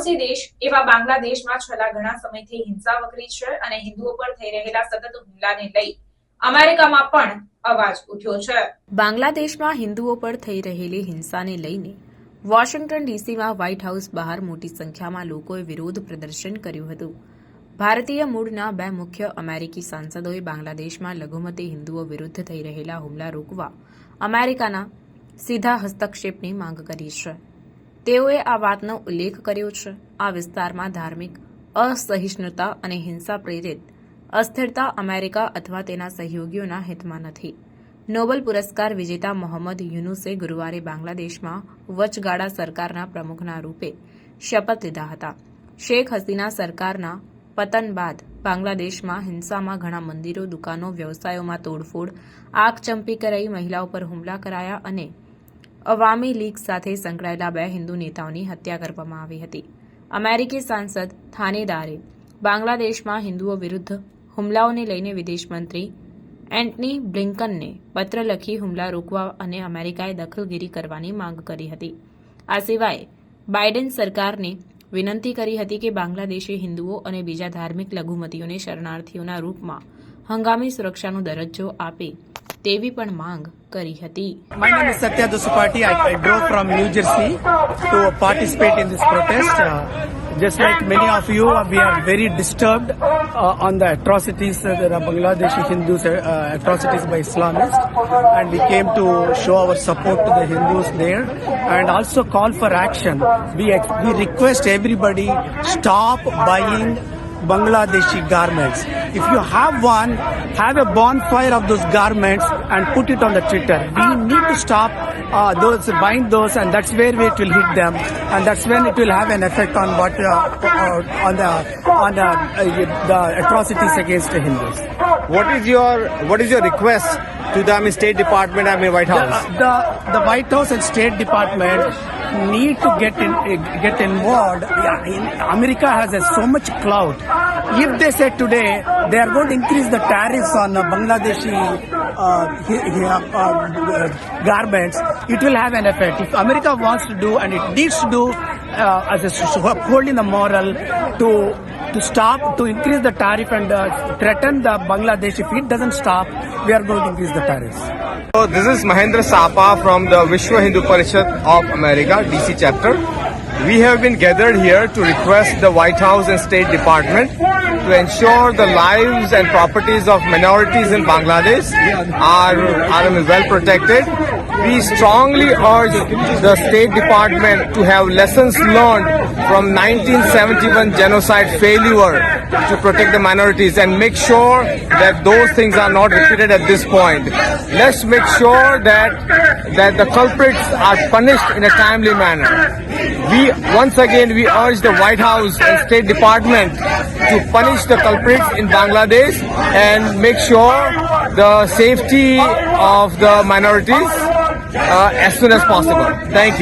પડોશી દેશ એવા બાંગ્લાદેશમાં છેલ્લા ઘણા સમયથી હિંસા વકરી છે અને હિન્દુઓ પર થઈ રહેલા સતત હુમલાને લઈ અમેરિકામાં પણ અવાજ ઉઠ્યો છે. બાંગ્લાદેશમાં હિન્દુઓ પર થઈ રહેલી હિંસાને લઈને વોશિંગ્ટન ડીસીમાં વ્હાઇટ હાઉસ બહાર મોટી સંખ્યામાં લોકોએ વિરોધ પ્રદર્શન કર્યું હતું. ભારતીય મૂળના બે મુખ્ય અમેરિકી સાંસદોએ બાંગ્લાદેશમાં લઘુમતી હિન્દુઓ વિરુદ્ધ થઈ રહેલા હુમલા રોકવા અમેરિકાના સીધા હસ્તક્ષેપની માંગ કરી છે. તેઓએ આ વાતનો ઉલ્લેખ કર્યો છે. આ વિસ્તારમાં ધાર્મિક અસહિષ્ણુતા અને હિંસા પ્રેરિત અસ્થિરતા અમેરિકા અથવા તેના સહયોગીઓના હિતમાં નથી. નોબેલ પુરસ્કાર વિજેતા મોહમ્મદ યુનુસે ગુરુવારે બાંગ્લાદેશમાં વચગાળા સરકારના પ્રમુખના રૂપે શપથ લીધા હતા. શેખ હસીના સરકારના પતન બાદ બાંગ્લાદેશમાં હિંસામાં ઘણા મંદિરો, દુકાનો, વ્યવસાયોમાં તોડફોડ, આગ ચંપી કરાઈ, મહિલાઓ પર હુમલા કરાયા અને અવામી લીગ સાથે સંકળાયેલા બે હિન્દુ નેતાઓની હત્યા કરવામાં આવી હતી. અમેરિકી સાંસદ થાનેદારે બાંગ્લાદેશમાં હિન્દુઓ વિરુદ્ધ હુમલાઓને લઈને વિદેશ મંત્રી એન્ટની બ્લિન્કનને પત્ર લખી હુમલા રોકવા અને અમેરિકાએ દખલગીરી કરવાની માંગ કરી હતી. આ સિવાય, બાઇડેન સરકારને વિનંતી કરી હતી કે બાંગ્લાદેશે હિન્દુઓ અને બીજા ધાર્મિક લઘુમતીઓને શરણાર્થીઓના રૂપમાં હંગામી સુરક્ષાનો દરજ્જો આપે તેવી પણ માંગ કરી હતી My name is Satya Dusupati. I, I drove from New Jersey to participate in this protest. Uh, just like many of you, uh, we are very disturbed uh, on the atrocities uh, that are Bangladeshi Hindus, uh, uh, atrocities by Islamists. And we came to show our support to the Hindus there and also call for action. We, ex- we request everybody stop buying Bangladeshi garments. If you have one, have a bonfire of those garments and put it on the Twitter. We need to stop uh, those buying those, and that's where it will hit them, and that's when it will have an effect on what uh, uh, on the on the, uh, the atrocities against the Hindus. What is your what is your request to the I mean, State Department, I mean White House? The, the the White House and State Department need to get in uh, get involved. In, America has uh, so much clout. If they say today they are going to increase the tariffs on uh, Bangladeshi uh, uh, uh, garments, it will have an effect. If America wants to do and it needs to do uh, as a holding the moral to to stop to increase the tariff and uh, threaten the Bangladesh. If it doesn't stop, we are going to increase the tariffs. So this is Mahendra Sapa from the Vishwa Hindu Parishad of America, DC chapter. We have been gathered here to request the White House and State Department to ensure the lives and properties of minorities in Bangladesh are, are well protected. We strongly urge the State Department to have lessons learned from 1971 genocide failure to protect the minorities and make sure that those things are not repeated at this point. Let's make sure that that the culprits are punished in a timely manner. We once again we urge the White House and State Department to punish the culprits in Bangladesh and make sure the safety of the minorities uh, as soon as possible. Thank you.